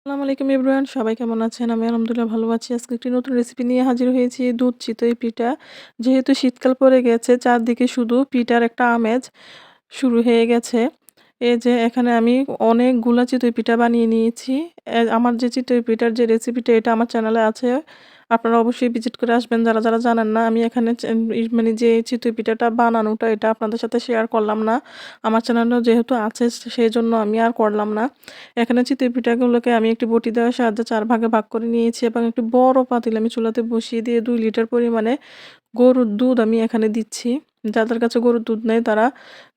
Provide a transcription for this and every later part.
আসসালামু আলাইকুম এভরিওয়ান, সবাই কেমন আছেন? আমি আলহামদুলিল্লাহ ভালো আছি। আজকে একটি নতুন রেসিপি নিয়ে হাজির হয়েছি, দুধ চিতই পিঠা। যেহেতু শীতকাল পড়ে গেছে, চারদিকে শুধু পিঠার একটা আমেজ শুরু হয়ে গেছে। এই যে এখানে আমি অনেকগুলা চিতই পিঠা বানিয়ে নিয়েছি। আমার যে চিতই পিঠার যে রেসিপিটা এটা আমার চ্যানেলে আছে। আপনারা অবশ্যই ভিজিট করে আসবেন যারা, যারা জানেন না। আমি এখানে মানে যে চিতই পিঠাটা বানানোটা এটা আপনাদের সাথে শেয়ার করলাম না। আমার চ্যানেলও যেহেতু আছে সেই জন্য আমি আর করলাম না। এখানে চিতই পিঠাগুলোকে আমি একটি বটি দেওয়ার সাহায্যে চার ভাগে ভাগ করে নিয়েছি এবং একটি বড় পাতিল আমি চুলাতে বসিয়ে দিয়ে দুই লিটার পরিমাণে গরুর দুধ আমি এখানে দিচ্ছি। যাদের কাছে গরুর দুধ নেই তারা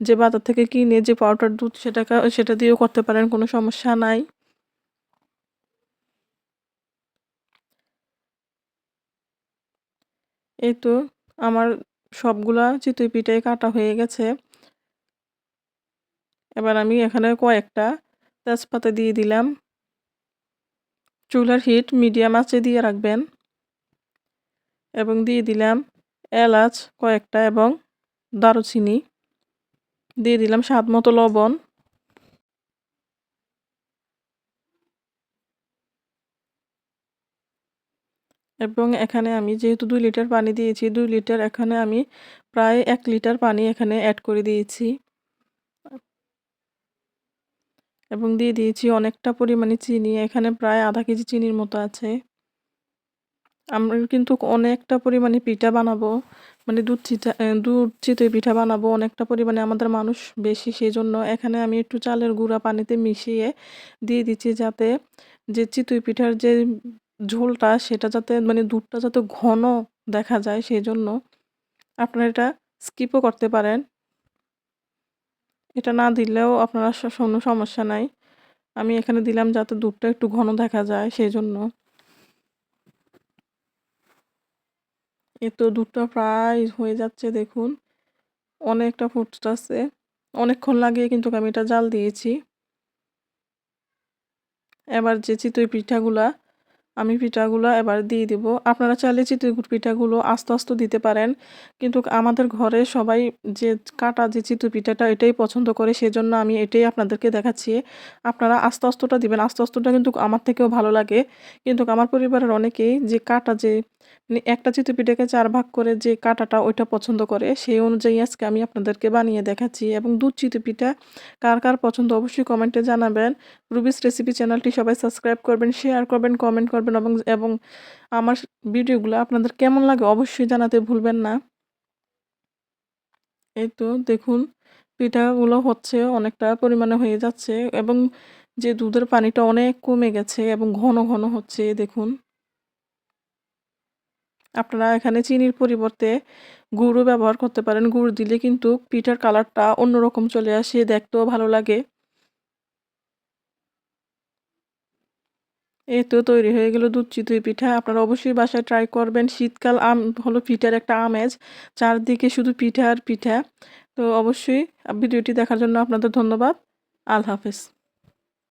যে বাজার থেকে কিনে যে পাউডার দুধ সেটাকে সেটা দিয়েও করতে পারেন কোনো সমস্যা নাই। এই তো আমার সবগুলা চিতই পিঠাই কাটা হয়ে গেছে। এবার আমি এখানে কয়েকটা তেজপাতা দিয়ে দিলাম। চুলার হিট মিডিয়াম আঁচে দিয়ে রাখবেন। এবং দিয়ে দিলাম এলাচ কয়েকটা এবং দারুচিনি। দিয়ে দিলাম স্বাদ মতো লবণ। এবং এখানে আমি যেহেতু দুই লিটার পানি দিয়েছি, দুই লিটার এখানে আমি প্রায় এক লিটার পানি এখানে অ্যাড করে দিয়েছি। এবং দিয়ে দিয়েছি অনেকটা পরিমাণে চিনি, এখানে প্রায় আধা কেজি চিনির মতো আছে। আমরা কিন্তু অনেকটা পরিমাণে পিঠা বানাবো। মানে দুধ চিঠা দুধ চিতই পিঠা বানাবো অনেকটা পরিমাণে আমাদের মানুষ বেশি সেই জন্য এখানে আমি একটু চালের গুঁড়া পানিতে মিশিয়ে দিয়ে দিচ্ছি যাতে যে চিতই পিঠার যে ঝোলটা, সেটা যাতে মানে দুধটা যাতে ঘন দেখা যায় সেই জন্য আপনারা এটা স্কিপও করতে পারেন। এটা না দিলেও আপনারা কোনো সমস্যা নাই। আমি এখানে দিলাম যাতে দুধটা একটু ঘন দেখা যায় সেই জন্য এ তো দুধটা প্রায় হয়ে যাচ্ছে দেখুন। অনেকটা ফুটতাছে। অনেকক্ষণ লাগিয়ে কিন্তু আমি এটা জাল দিয়েছি। এবার যে চিতই পিঠাগুলা আমি পিঠাগুলো এবার দিয়ে দিব। আপনারা চাইলে চিতই পিঠাগুলো আস্তে, আস্তে দিতে পারেন। কিন্তু আমাদের ঘরে সবাই যে কাটা যে চিতই পিঠাটা এটাই পছন্দ করে সেজন্য আমি এটাই আপনাদেরকে দেখাচ্ছি। আপনারা আস্তে, আস্তেটা দিবেন। আস্তে, আস্তেটা কিন্তু আমার থেকেও ভালো লাগে। কিন্তু আমার পরিবারের অনেকেই যে কাটা যে মানে একটা চিতই পিঠাকে ৪ ভাগ করে যে কাটাটা ওইটা পছন্দ করে সেই অনুযায়ী আজকে আমি আপনাদেরকে বানিয়ে দেখাচ্ছি এবং দুধ চিতই পিঠা কার, কার পছন্দ অবশ্যই কমেন্টে জানাবেন। রুবিস রেসিপি চ্যানেলটি সবাই সাবস্ক্রাইব করবেন, শেয়ার করবেন, কমেন্ট করবেন এবং এবং আমার ভিডিওগুলো আপনাদের কেমন লাগে অবশ্যই জানাতে ভুলবেন না। এই তো দেখুন পিঠাগুলো হচ্ছে অনেকটা পরিমাণে হয়ে যাচ্ছে এবং যে দুধের পানিটা অনেক কমে গেছে এবং ঘন, ঘন হচ্ছে দেখুন। আপনারা এখানে চিনির পরিবর্তে গুড়ও ব্যবহার করতে পারেন। গুড় দিলে কিন্তু পিঠার কালারটা অন্যরকম চলে আসে, দেখতেও ভালো লাগে। এই তো তৈরি হয়ে গেল দুধ চিতই পিঠা। আপনারা অবশ্যই বাসায় ট্রাই করবেন। শীতকাল আম হলো পিঠার একটা আমেজ। চারদিকে শুধু পিঠা আর পিঠা। তো অবশ্যই ভিডিওটি দেখার জন্য আপনাদের ধন্যবাদ। আল্লাহ হাফেজ।